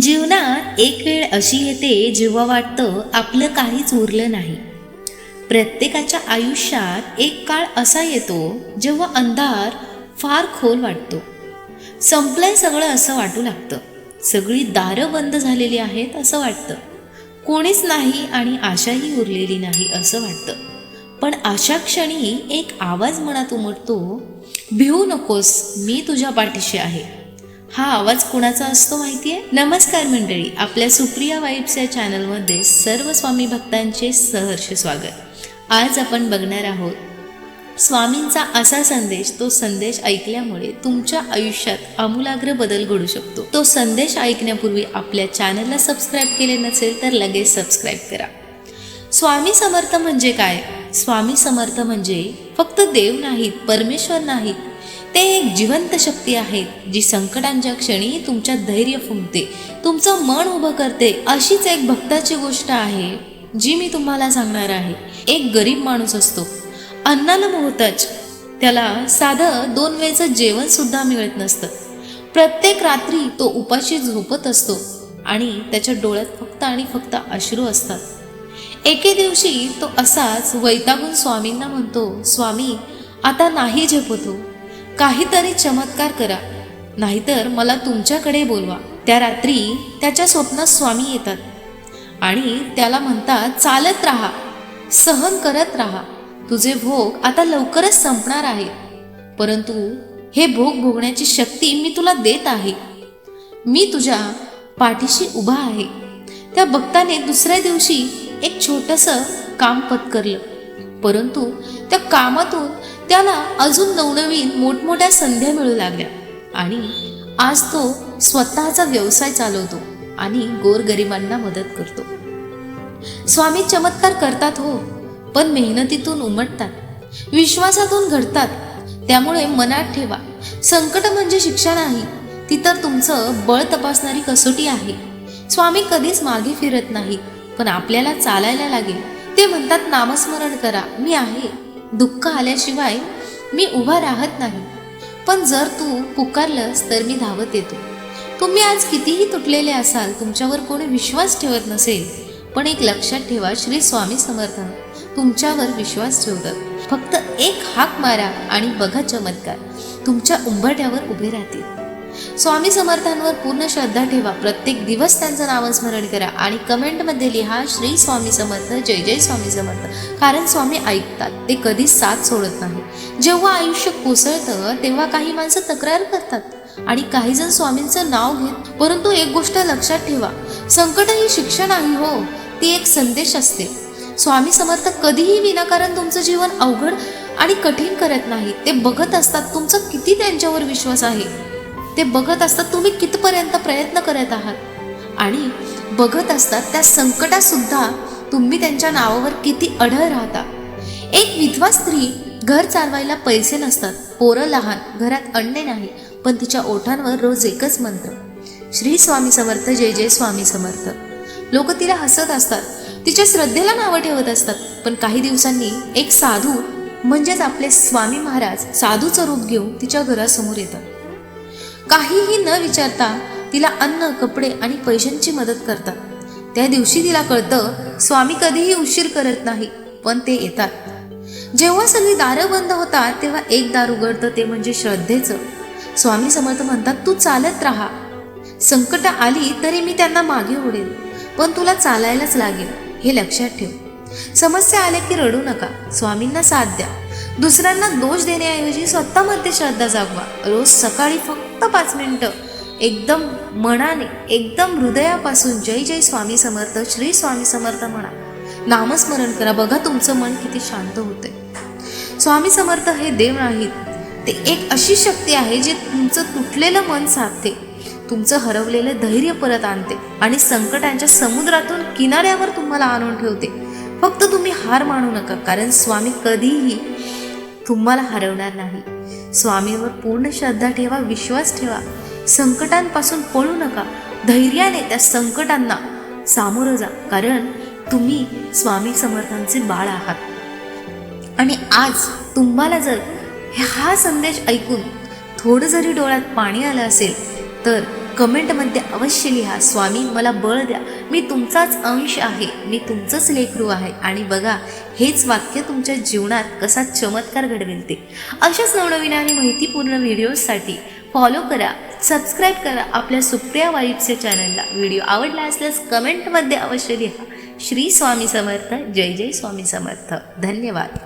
जीवनात एक वेळ अशी येते जेव्हा वाटतं आपलं काहीच उरलं नाही. प्रत्येकाच्या आयुष्यात एक काळ असा येतो जेव्हा अंधार फार खोल वाटतो. संपलंय सगळं असं वाटू लागतं. सगळी दारं बंद झालेली आहेत असं वाटतं. कोणीच नाही आणि आशाही उरलेली नाही असं वाटतं. पण अशा क्षणी एक आवाज मनात उमटतो भिवू नकोस मी तुझ्या पाठीशी आहे. हा आवाज कुणाचा असतो माहिती आहे नमस्कार मंडळी आपल्या सुप्रिया वाईब्स या चॅनलमध्ये सर्व स्वामी भक्तांचे सहर्ष स्वागत. आज आपण बघणार आहोत स्वामींचा असा संदेश तो संदेश ऐकल्यामुळे तुमच्या आयुष्यात आमूलाग्र बदल घडू शकतो. तो संदेश ऐकण्यापूर्वी आपल्या चॅनलला सबस्क्राईब केले नसेल तर लगेच सबस्क्राईब करा. स्वामी समर्थ म्हणजे काय? स्वामी समर्थ म्हणजे फक्त देव नाहीत परमेश्वर नाहीत ते एक जिवंत शक्ती आहेत जी संकटांच्या क्षणी तुमच्यात धैर्य फुंकते. तुमचं मन उभं करते अशीच एक भक्ताची गोष्ट आहे जी मी तुम्हाला सांगणार आहे. एक गरीब माणूस असतो. अन्नाला मोहताज त्याला साधं दोन वेळचं जेवण सुद्धा मिळत नसतं. प्रत्येक रात्री तो उपाशी झोपत असतो आणि त्याच्या डोळ्यात फक्त आणि फक्त अश्रू असतात. एके दिवशी तो असाच वैतागून स्वामींना म्हणतो स्वामी आता नाही झेपतो काहीतरी चमत्कार करा. नाहीतर मला तुमच्याकडे बोलवा. त्या रात्री त्याच्या स्वप्नात स्वामी येतात. आणि त्याला म्हणतात चालत राहा. सहन करत राहा. तुझे भोग आता लवकरच संपणार आहे परंतु हे भोग भोगण्याची शक्ती मी तुला देत आहे. मी तुझ्या पाठीशी उभा आहे. त्या भक्ताने दुसऱ्या दिवशी एक छोटंसं काम पत्करलं. परंतु त्या कामातून त्याला अजून नवनवीन मोठमोठ्या संध्या मिळू लागल्या. आणि आज तो स्वतःचा व्यवसाय चालवतो आणि गोरगरिबांना मदत करतो. स्वामी चमत्कार करतात हो पण मेहनतीतून उमटतात. विश्वासातून घडतात. त्यामुळे मनात ठेवा संकट म्हणजे शिक्षा नाही ती तर तुमचं बळ तपासणारी कसोटी आहे. स्वामी कधीच मागे फिरत नाही पण आपल्याला चालायला लागेल. ते म्हणतात नामस्मरण करा. मी आहे. दुःख आल्याशिवाय मी उभा राहत नाही. पण जर तू पुकारलंस तर मी धावत येतो. तुम्ही आज कितीही तुटलेले असाल तुमच्यावर कोणी विश्वास ठेवत नसेल. पण एक लक्षात ठेवा श्री स्वामी समर्थ. तुमच्यावर विश्वास ठेवतात. फक्त एक हाक मारा आणि बघा चमत्कार. तुमच्या उंबरट्यावर उभे राहतील. स्वामी समर्थांवर पूर्ण श्रद्धा ठेवा. प्रत्येक दिवस त्यांचं नामस्मरण करा आणि कमेंटमध्ये लिहा श्री स्वामी समर्थ जय जय स्वामी समर्थ. कारण स्वामी ऐकतात ते कधीच साथ सोडत नाही. जेव्हा आयुष्य कोसळतं तेव्हा काही माणसं तक्रार करतात. आणि काही जण स्वामींचं नाव घेत परंतु एक गोष्ट लक्षात ठेवा संकट ही शिक्षण आहे हो ती एक संदेश असते. स्वामी समर्थ कधीही विनाकारण तुमचं जीवन अवघड आणि कठीण करत नाही. ते बघत असतात तुमचा किती त्यांच्यावर विश्वास आहे. ते बघत असतात तुम्ही कितपर्यंत प्रयत्न करत आहात. आणि बघत असतात त्या संकटातसुद्धा तुम्ही त्यांच्या नावावर किती अढळ राहता. एक विधवा स्त्री घर चालवायला पैसे नसतात. पोरं लहान घरात अंडे नाही पण तिच्या ओठांवर रोज एकच मंत्र. श्री स्वामी समर्थ जय जय स्वामी समर्थ. लोक तिला हसत असतात. तिच्या श्रद्धेला नावं ठेवत असतात. पण काही दिवसांनी एक साधू म्हणजेच आपले स्वामी महाराज साधूचं रूप घेऊन तिच्या घरासमोर येतात. काहीही न विचारता तिला अन्न कपडे आणि पैशांची मदत करतात. त्या दिवशी तिला कळतं स्वामी कधीही उशीर करत नाही पण ते येतात. जेव्हा सगळी दारं बंद होतात तेव्हा एक दार उघडतं ते म्हणजे श्रद्धेचं. स्वामी समर्थ म्हणतात तू चालत राहा. संकट आली तरी मी त्यांना मागे ओढेल पण तुला चालायलाच लागेल हे लक्षात ठेव. समस्या आल्या की रडू नका स्वामींना साथ द्या. दुसऱ्यांना दोष देण्याऐवजी स्वतःमध्ये श्रद्धा जागवा. रोज सकाळी फक्त फक्त पाच मिनटं. एकदम मनाने एकदम हृदयापासून जय जय स्वामी समर्थ श्री स्वामी समर्थ म्हणा. नामस्मरण करा. बघा तुमचं मन किती शांत होते स्वामी समर्थ हे देव नाहीत. ते एक अशी शक्ती आहे जे तुमचं तुटलेलं मन साधते. तुमचं हरवलेलं धैर्य परत आणते आणि संकटांच्या समुद्रातून किनाऱ्यावर तुम्हाला आणून ठेवते. फक्त तुम्ही हार मानू नका कारण स्वामी कधीही तुम्हाला हरवणार नाही. स्वामीवर पूर्ण श्रद्धा ठेवा विश्वास ठेवा. संकटांपासून पळू नका. धैर्याने त्या संकटांना सामोरं जा. कारण तुम्ही स्वामी समर्थांचे बाळ आहात. आणि आज तुम्हाला जर हा संदेश ऐकून थोडं जरी डोळ्यात पाणी आलं असेल तर कमेंटमध्ये अवश्य लिहा स्वामी मला बळ द्या. मी तुमचाच अंश आहे. मी तुमचंच लेखरू आहे. आणि बघा हेच वाक्य तुमच्या जीवनात कसा चमत्कार घडवेल ते. अशाच नवनवीन आणि माहितीपूर्ण व्हिडिओजसाठी फॉलो करा सबस्क्राईब करा आपल्या सुप्रिया वाईफच्या चॅनलला व्हिडिओ आवडला असल्यास कमेंटमध्ये अवश्य लिहा. श्री स्वामी समर्थ. जय जय स्वामी समर्थ. धन्यवाद.